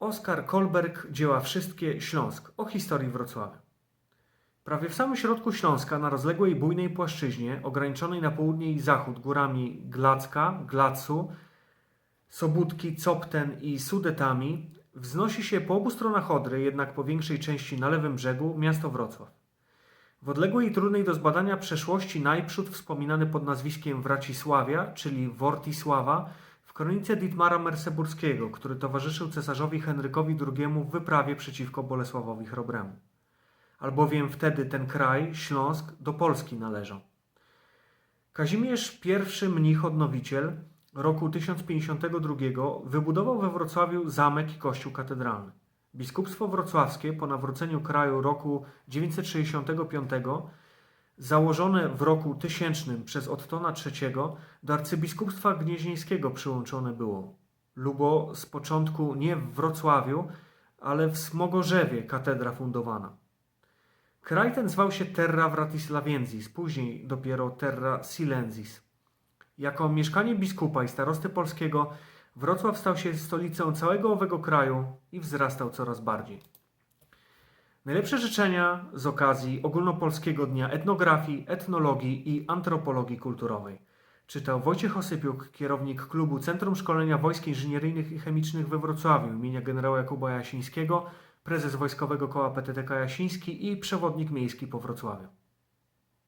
Oskar Kolberg, dzieła Wszystkie Śląsk o historii Wrocławia. Prawie w samym środku Śląska, na rozległej bujnej płaszczyźnie, ograniczonej na południe i zachód górami Glacka, Glacu, Sobótki, Copten i Sudetami, wznosi się po obu stronach Odry, jednak po większej części na lewym brzegu, miasto Wrocław. W odległej i trudnej do zbadania przeszłości najprzód wspominany pod nazwiskiem Wracisławia, czyli Wortisława, kronice Dietmara Merseburskiego, który towarzyszył cesarzowi Henrykowi II w wyprawie przeciwko Bolesławowi Chrobremu. Albowiem wtedy ten kraj, Śląsk, do Polski należał. Kazimierz I mnich odnowiciel roku 1052 wybudował we Wrocławiu zamek i kościół katedralny. Biskupstwo wrocławskie po nawróceniu kraju roku 965 założone w roku 1000 przez Ottona III do arcybiskupstwa gnieźnieńskiego przyłączone było. Lubo z początku nie w Wrocławiu, ale w Smogorzewie katedra fundowana. Kraj ten zwał się Terra Vratislaviensis, później dopiero Terra Silensis. Jako mieszkanie biskupa i starosty polskiego Wrocław stał się stolicą całego owego kraju i wzrastał coraz bardziej. Najlepsze życzenia z okazji ogólnopolskiego Dnia Etnografii, Etnologii i Antropologii Kulturowej. Czytał Wojciech Osypiuk, kierownik klubu Centrum Szkolenia Wojsk Inżynieryjnych i Chemicznych we Wrocławiu imienia generała Jakuba Jasińskiego, prezes Wojskowego Koła PTTK Jasiński i przewodnik miejski po Wrocławiu.